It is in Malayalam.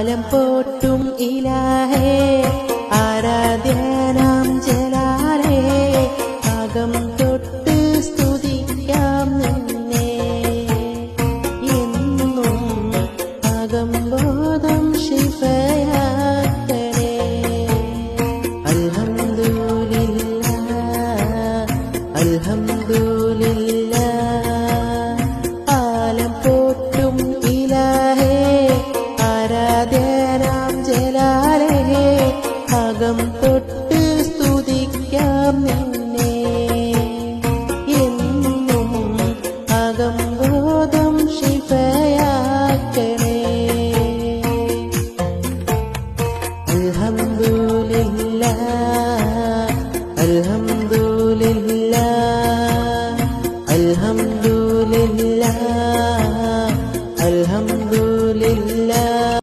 ആലം പോട്ടും ഇലാഹേ ആരാധ്യനാം ജലാലേ അകം തൊട്ട് സ്തുതിക്കാം നിന്നെ. എന്നും അകം ബോധം ശിഫയാക്കണേ അൽഹംദുലില്ലാ അൽഹംദുലില്ലാ അകം തൊട്ട് സ്തുതിക്കാം നിന്നെ. എന്നും അകം ബോധം ശിഫയാക്കണേ അൽഹംദൂലില്ല അൽഹംദൂലില്ല അൽഹംദുലില്ലാ അൽഹംദുലില്ലാ.